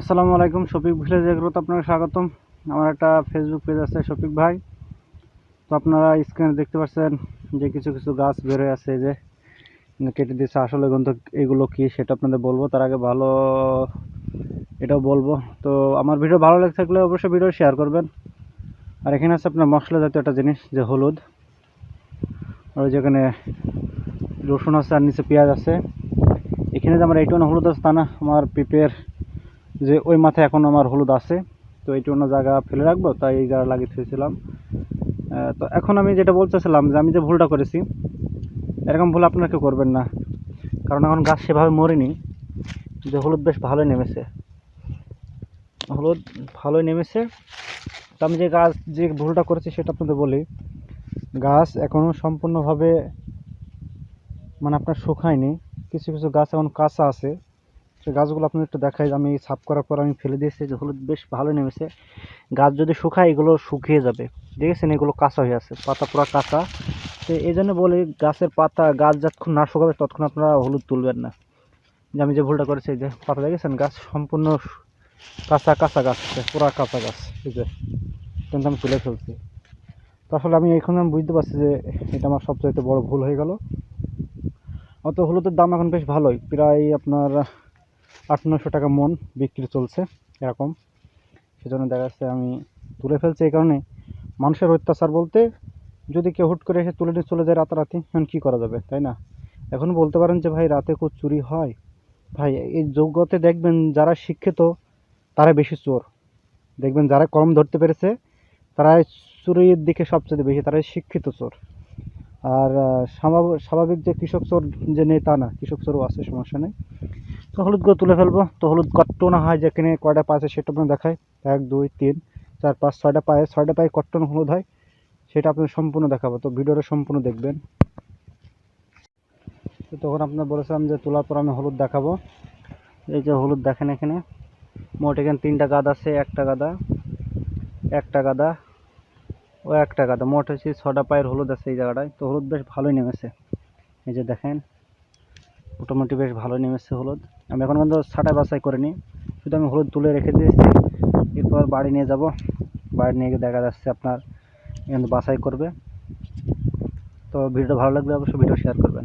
আসসালামু আলাইকুম, শফিক ভিলেজ এগ্রোতে আপনাকে স্বাগতম। আমার একটা ফেসবুক পেজ আছে, শফিক ভাই। তো আপনারা স্ক্রিনে দেখতে পাচ্ছেন যে কিছু কিছু গাছ বের হয়ে আছে যে কেটে দিচ্ছে আসলে কিন্তু এগুলো কি সেটা আপনাদের বলব। তার আগে ভালো এটাও বলব। তো আমার ভিডিও ভালো লেগে থাকলে অবশ্যই ভিডিও শেয়ার করবেন। আর এখানে আছে আপনার মশলা জাতীয় একটা জিনিস, যে হলুদ। আর যেখানে রসুন আছে আর নিচে পেঁয়াজ আছে। এখানে যে আমার এইটু হলুদ আছে তা না, আমার পেঁপের যে ওই মাথায় এখন আমার হলুদ আছে, তো এইটি অন্য জায়গা ফেলে রাখব, তাই এই জায়গা লাগিয়ে থুয়েছিলাম। তো এখন আমি যেটা বলতেছিলাম যে আমি যে ভুলটা করেছি, এরকম ভুল আপনারা কেউ করবেন না। কারণ এখন গাছ সেভাবে মরেনি, যে হলুদ বেশ ভালোই নেমেছে। হলুদ ভালোই নেমেছে। তো আমি যে গাছ, যে ভুলটা করেছি সেটা আপনাদের বলি, গাছ এখনও সম্পূর্ণভাবে মানে আপনার শুকায়নি। কিছু কিছু গাছ এখন কাঁচা আছে। সেই গাছগুলো আপনি একটু দেখাই, আমি সাফ করার পর আমি ফেলে দিয়েছি, যে হলুদ বেশ ভালো নেমেছে। গাছ যদি শুকায়, এগুলো শুকিয়ে যাবে। দেখেছেন, এগুলো কাঁচা হয়ে আছে, পাতা পুরো কাঁচা। তো এই জন্য বলি, গাছের পাতা, গাছ যতক্ষণ না শুকাবে, ততক্ষণ আপনারা হলুদ তুলবেন না। যে আমি যে ভুলটা করেছি যে পাতা দেখেছেন, গাছ সম্পূর্ণ কাঁচা কাঁচা গাছ পুরো কাঁচা গাছ, এই যে। কিন্তু আমি তুলে ফেলছি। তো আসলে আমি এখন আমি বুঝতে পারছি যে এটা আমার সবচাইতে বড় ভুল হয়ে গেল। অত হলুদের দাম এখন বেশ ভালোই, প্রায় আপনার আট নশো টাকা মন বিক্রি চলছে এরকম। সেজন্য দেখা যাচ্ছে আমি তুলে ফেলছি এই কারণে। মানুষের অত্যাচার বলতে যদি কেউ হুট করে এসে তুলে নিয়ে চলে যায় রাতারাতি, এখন কী করা যাবে, তাই না? এখন বলতে পারেন যে, ভাই, রাতে খুব চুরি হয়? ভাই, এই যোগ্যতে দেখবেন যারা শিক্ষিত তারা বেশি চোর। দেখবেন যারা কম ধরতে পেরেছে, তারাই চুরির দিকে সবচেয়ে বেশি, তারাই শিক্ষিত চোর। আর স্বাভাবিক যে কৃষক চোর যে নেই তা না, কৃষক চোরও আছে, সমস্যা নেই। তো হলুদগুলো তুলে ফেলব। তো হলুদ কট্টন হয় যেখানে কয়টা পায়ে আছে সেটা আপনার দেখায় এক, দুই, তিন, চার, পাঁচ, ছয়টা পায়ে ছয়টা পায়ে কট্টন হলুদ হয়, সেটা আপনার সম্পূর্ণ দেখাবো। তো ভিডিওটা সম্পূর্ণ দেখবেন। তো তখন আপনার বলেছিলাম যে তোলার পর আমি হলুদ দেখাবো। এই যে হলুদ দেখেন এখানে। মোট এখানে তিনটা গাদা আছে, একটা গাদা একটা গাদা ও একটা গাদা। মোট হচ্ছে ছটা পায়ের হলুদ আছে এই জায়গাটায়। তো হলুদ বেশ ভালোই নেমেছে। এই যে দেখেন, মোটামুটি বেশ ভালো নেমেছে হলুদ। আমি এখন পর্যন্ত ছাটা বাছাই করিনি। শুধু আমি হলুদ তুলে রেখে দিয়েছি এরপর বাড়ি নিয়ে যাব। বাড়ি নিয়ে গিয়ে দেখা যাচ্ছে আপনার বাছাই করবে। তো ভিডিওটা ভালো লাগলে অবশ্যই ভিডিও শেয়ার করবেন।